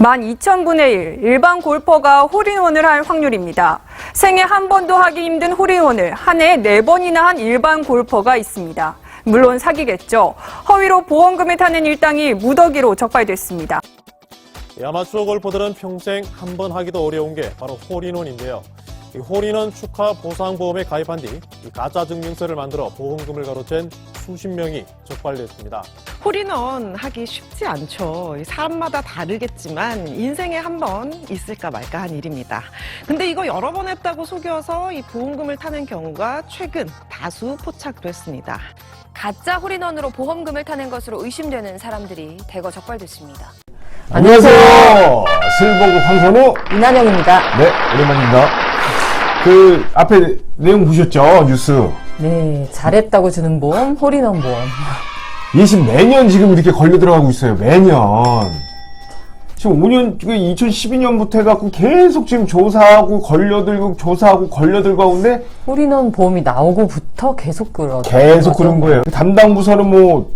12,000분의 1 일반 골퍼가 홀인원을 할 확률입니다. 생애 한 번도 하기 힘든 홀인원을 한 해에 네번이나 한 일반 골퍼가 있습니다. 물론 사기겠죠. 허위로 보험금을 타는 일당이 무더기로 적발됐습니다. 이 아마추어 골퍼들은 평생 한 번 하기도 어려운 게 바로 홀인원인데요. 이 홀인원 축하 보상보험에 가입한 뒤이 가짜 증명서를 만들어 보험금을 가로챈 수십 명이 적발됐습니다. 홀인원 하기 쉽지 않죠. 사람마다 다르겠지만 인생에 한 번 있을까 말까 한 일입니다. 근데 이거 여러 번 했다고 속여서 이 보험금을 타는 경우가 최근 다수 포착됐습니다. 가짜 홀인원으로 보험금을 타는 것으로 의심되는 사람들이 대거 적발됐습니다. 안녕하세요. 슬보고 황선우. 이난영입니다. 네, 오랜만입니다. 그, 앞에 내용 보셨죠? 뉴스. 네, 잘했다고 주는 보험, 홀인원 보험. 지금 매년 지금 이렇게 걸려 들어가고 있어요. 매년. 지금 5년, 2012년부터 해갖고 계속 지금 조사하고 걸려들고 조사하고 걸려들고 하는데 홀인원 보험이 나오고부터 계속 그러 계속 그런 거예요. 담당 부서는 뭐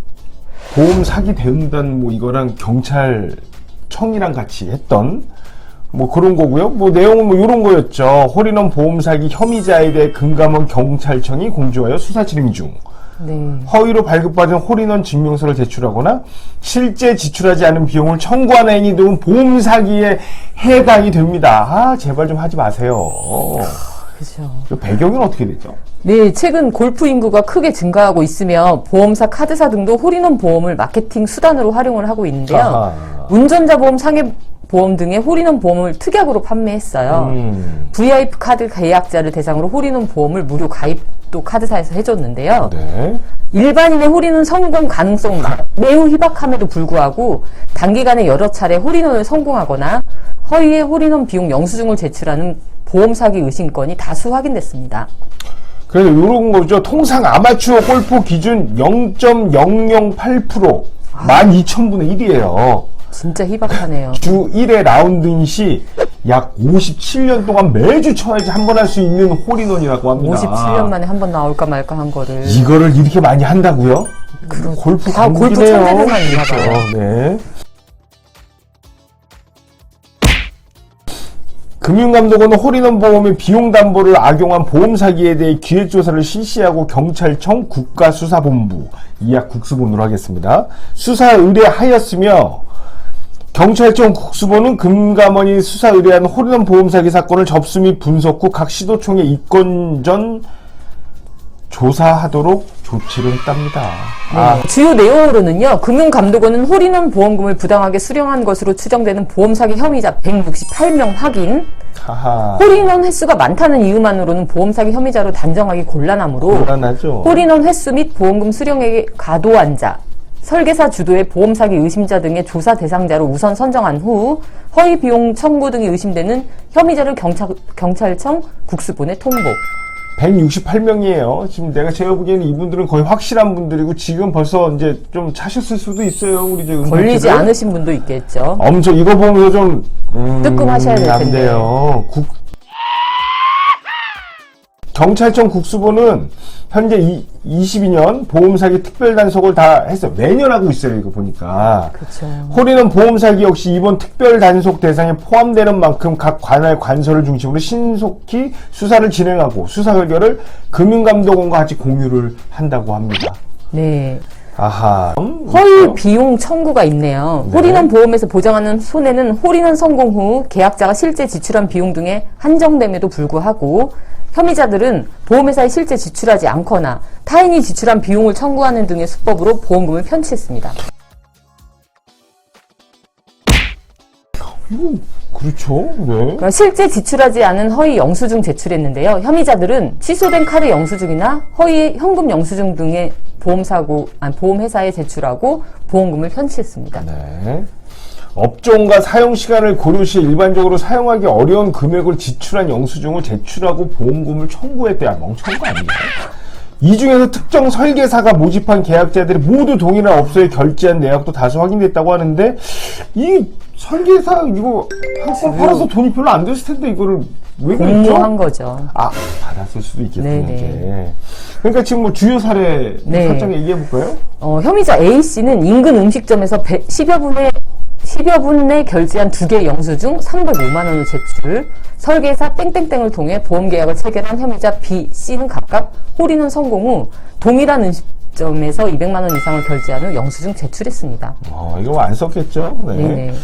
보험 사기 대응단 뭐 이거랑 경찰청이랑 같이 했던 뭐 그런 거고요. 뭐 내용은 뭐 이런 거였죠. 홀인원 보험 사기 혐의자에 대해 금감원 경찰청이 공조하여 수사 진행 중. 네. 허위로 발급받은 홀인원 증명서를 제출하거나 실제 지출하지 않은 비용을 청구하는 행위 등은 보험 사기에 해당이 됩니다. 아 제발 좀 하지 마세요. 그죠. 그 배경은 어떻게 되죠? 네, 최근 골프 인구가 크게 증가하고 있으며 보험사, 카드사 등도 홀인원 보험을 마케팅 수단으로 활용을 하고 있는데요. 아하. 운전자 보험, 상해 보험 등의 홀인원 보험을 특약으로 판매했어요. 음. VIP 카드 계약자를 대상으로 홀인원 보험을 무료 가입도 카드사에서 해줬는데요. 네. 일반인의 홀인원 성공 가능성 마- 매우 희박함에도 불구하고 단기간에 여러 차례 홀인원을 성공하거나 허위의 홀인원 비용 영수증을 제출하는 보험 사기 의심건이 다수 확인됐습니다. 그래서 이런 거죠. 통상 아마추어 골프 기준 0.008% 12,000분의 1이에요. 진짜 희박하네요. 주 1회 라운드인 시약 57년 동안 매주 쳐야지 한 번 할 수 있는 홀인원이라고 합니다. 57년 만에 한 번 나올까 말까 한 거를 이거를 이렇게 많이 한다고요? 골프 다 골프 강국이네요. 천재들만 있나 그렇죠. 네. 금융감독원은 홀인원 보험의 비용 담보를 악용한 보험 사기에 대해 기획조사를 실시하고 경찰청 국가수사본부 이약 국수본으로 하겠습니다. 수사 의뢰하였으며 경찰청 국수본은 금감원이 수사 의뢰한 홀인원 보험 사기 사건을 접수 및 분석 후 각 시도청에 입건 전 조사하도록 조치를 했답니다. 아, 네. 주요 내용으로는요. 금융감독원은 홀인원 보험금을 부당하게 수령한 것으로 추정되는 보험 사기 혐의자 168명 확인, 하하. 홀인원 횟수가 많다는 이유만으로는 보험 사기 혐의자로 단정하기 곤란하므로 곤란하죠. 홀인원 횟수 및 보험금 수령액에 과도한 자, 설계사 주도의 보험 사기 의심자 등의 조사 대상자로 우선 선정한 후 허위 비용 청구 등이 의심되는 혐의자를 경찰, 경찰청 국수본에 통보. 168명이에요. 지금 내가 제가 보기에는 이분들은 거의 확실한 분들이고 지금 벌써 이제 좀 차셨을 수도 있어요. 우리 이제 걸리지. 않으신 분도 있겠죠. 엄청 이거 보면서 좀 음, 뜨끔하셔야 될안 텐데. 돼요. 국 경찰청 국수본은 현재 이, 22년 보험 사기 특별 단속을 다 했어요. 매년 하고 있어요. 이거 보니까. 그렇죠. 홀인원 보험 사기 역시 이번 특별 단속 대상에 포함되는 만큼 각 관할 관서를 중심으로 신속히 수사를 진행하고 수사 결과를 금융감독원과 같이 공유를 한다고 합니다. 네. 아하. 음, 허위 비용 청구가 있네요. 네. 홀인원 보험에서 보장하는 손해는 홀인원 성공 후 계약자가 실제 지출한 비용 등에 한정됨에도 불구하고 혐의자들은 보험회사에 실제 지출하지 않거나 타인이 지출한 비용을 청구하는 등의 수법으로 보험금을 편취했습니다. 그렇죠. 네. 그러니까 실제 지출하지 않은 허위 영수증 제출했는데요. 혐의자들은 취소된 카드 영수증이나 허위 현금 영수증 등의 보험사고, 아니, 보험회사에 제출하고 보험금을 편취했습니다. 네. 업종과 사용 시간을 고려 시 일반적으로 사용하기 어려운 금액을 지출한 영수증을 제출하고 보험금을 청구했대야 멍청한 거 아니에요? 이 중에서 특정 설계사가 모집한 계약자들이 모두 동일한 업소에 결제한 내역도 다수 확인됐다고 하는데 이 설계사 이거 한건 팔아서 돈이 별로 안 됐을 텐데 이거를 왜 공모한 그랬죠? 거죠. 아 받았을 수도 있겠군요. 네네. 이게. 그러니까 지금 뭐 주요 사례 네. 살짝 얘기해 볼까요? 어, 혐의자 A씨는 인근 음식점에서 10여 분의 10여 분 내 결제한 두 개 영수 중 305만 원을 제출, 설계사 땡땡땡을 통해 보험 계약을 체결한 혐의자 B, C는 각각 홀인원 성공 후 동일한 음식점에서 200만 원 이상을 결제한 후 영수증 제출했습니다. 어, 이거 안 썼겠죠? 네. 네네.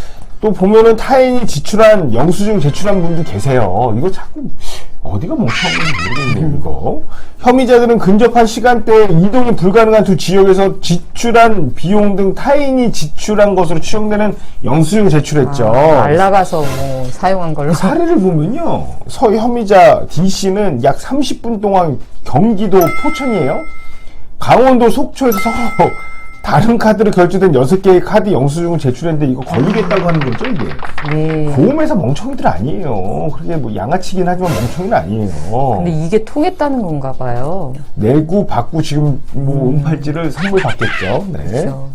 또 보면은 타인이 지출한 영수증 제출한 분도 계세요. 이거 자꾸 어디가 멍청한지 모르겠네요, 이거. 혐의자들은 근접한 시간대에 이동이 불가능한 두 지역에서 지출한 비용 등 타인이 지출한 것으로 추정되는 영수증 제출했죠. 아, 날라가서 뭐 사용한 걸로. 사례를 보면요. 서 혐의자 D씨는 약 30분 동안 경기도 포천이에요. 강원도 속초에서 다른 카드로 결제된 6개의 카드 영수증을 제출했는데 이거 걸리겠다고 하는 거죠, 이게. 네. 보험회사 멍청이들 아니에요. 그렇게 뭐 양아치긴 하지만 멍청이는 아니에요. 근데 이게 통했다는 건가 봐요. 내구, 받고 지금 뭐 은팔찌를 선물 받겠죠. 네. 그렇죠.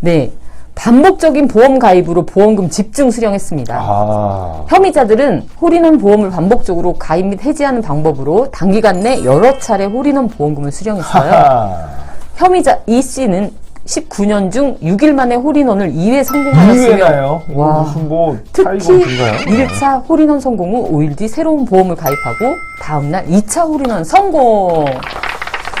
네. 반복적인 보험 가입으로 보험금 집중 수령했습니다. 아. 혐의자들은 홀인원 보험을 반복적으로 가입 및 해지하는 방법으로 단기간 내 여러 차례 홀인원 보험금을 수령했어요. 하하. 혐의자 이 씨는 19년 중 6일 만에 홀인원을 2회 성공하였으며 이해나요? 와. 무슨 뭐 특히 타이거인가요? 1차 홀인원 성공 후 5일 뒤 새로운 보험을 가입하고 다음날 2차 홀인원 성공.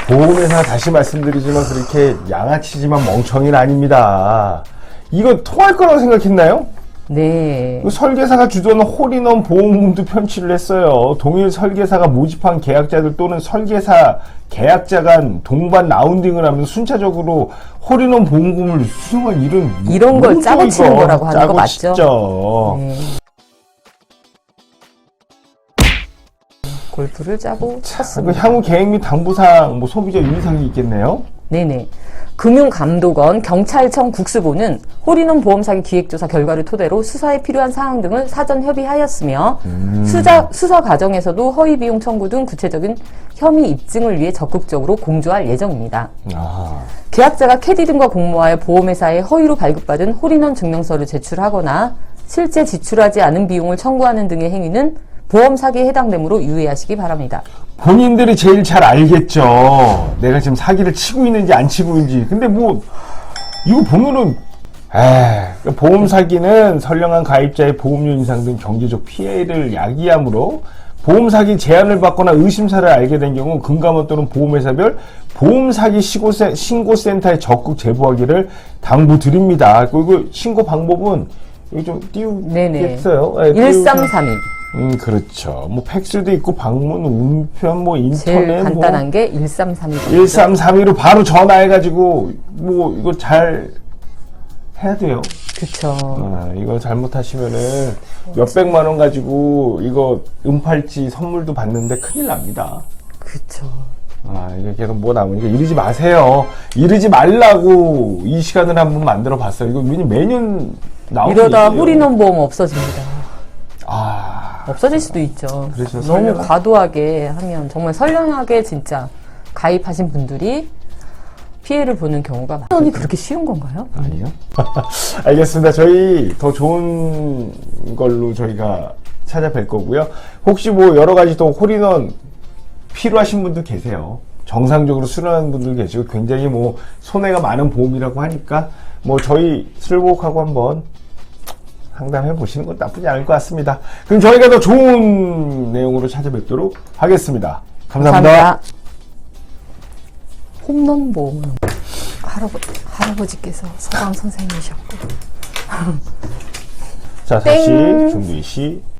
보험회사 다시 말씀드리지만 그렇게 양아치지만 멍청이는 아닙니다. 이거 통할 거라고 생각했나요? 네. 그 설계사가 주도하는 홀인원 보험금도 편취를 했어요. 동일 설계사가 모집한 계약자들 또는 설계사 계약자 간 동반 라운딩을 하면 순차적으로 홀인원 보험금을 수령한 일은 이런 걸 짜고 치는? 거라고 하는 거 맞죠? 치죠. 네. 골프를 짜고 그 쳤습니다. 향후 계획 및 당부사항, 뭐 소비자 유의사항이 있겠네요. 네네. 금융감독원, 경찰청 국수부는 홀인원 보험 사기 기획조사 결과를 토대로 수사에 필요한 사항 등을 사전 협의하였으며 수사, 수사 과정에서도 허위 비용 청구 등 구체적인 혐의 입증을 위해 적극적으로 공조할 예정입니다. 아, 계약자가 캐디 등과 공모하여 보험회사에 허위로 발급받은 홀인원 증명서를 제출하거나 실제 지출하지 않은 비용을 청구하는 등의 행위는 보험 사기에 해당되므로 유의하시기 바랍니다. 본인들이 제일 잘 알겠죠. 내가 지금 사기를 치고 있는지 안 치고 있는지. 근데 뭐, 이거 보면은, 에 보험 사기는 선량한 가입자의 보험료 인상 등 경제적 피해를 야기하므로 보험 사기 제한을 받거나 의심사를 알게 된 경우 금감원 또는 보험회사별 보험 사기 신고센- 신고센터에 적극 제보하기를 당부드립니다. 그리고 신고 방법은 여기 좀. 띄우겠어요. 예, 띄우고- 1332. 음, 그렇죠. 뭐, 팩스도 있고, 방문, 우편, 뭐, 인터넷, 제일 간단한 뭐. 게 1332. 1332로 바로 전화해 가지고, 뭐, 이거 잘 해야 돼요. 그쵸. 아, 이거 잘못하시면은, 몇백만 원 가지고, 이거 은팔찌 선물도 받는데 큰일 납니다. 그쵸. 아, 이게 계속 뭐 나오니까 이러지 마세요. 이러지 말라고 이 시간을 한번 만들어 봤어요. 이거 매년 나오는 이러다 일이에요. 홀인원 보험 없어집니다. 아, 없어질 수도 있죠. 그래서 너무 선량한- 과도하게 하면 정말 선량하게 진짜 가입하신 분들이 피해를 보는 경우가 많아요. 그렇게 쉬운 건가요? 아니요. 알겠습니다. 저희 더 좋은 걸로 저희가 찾아뵐 거고요. 혹시 뭐 여러 가지 또 홀인원 필요하신 분들 계세요. 정상적으로 수령하는 분들 계시고 굉장히 뭐 손해가 많은 보험이라고 하니까 뭐 저희 슬보하고 한번 상담해 보시는 건 나쁘지 않을 것 같습니다. 그럼 저희가 더 좋은 내용으로 찾아뵙도록 하겠습니다 감사합니다. 홈런 보험은 할아버, 할아버지께서 서강 선생님이셨고 자, 다시 땡. 준비 시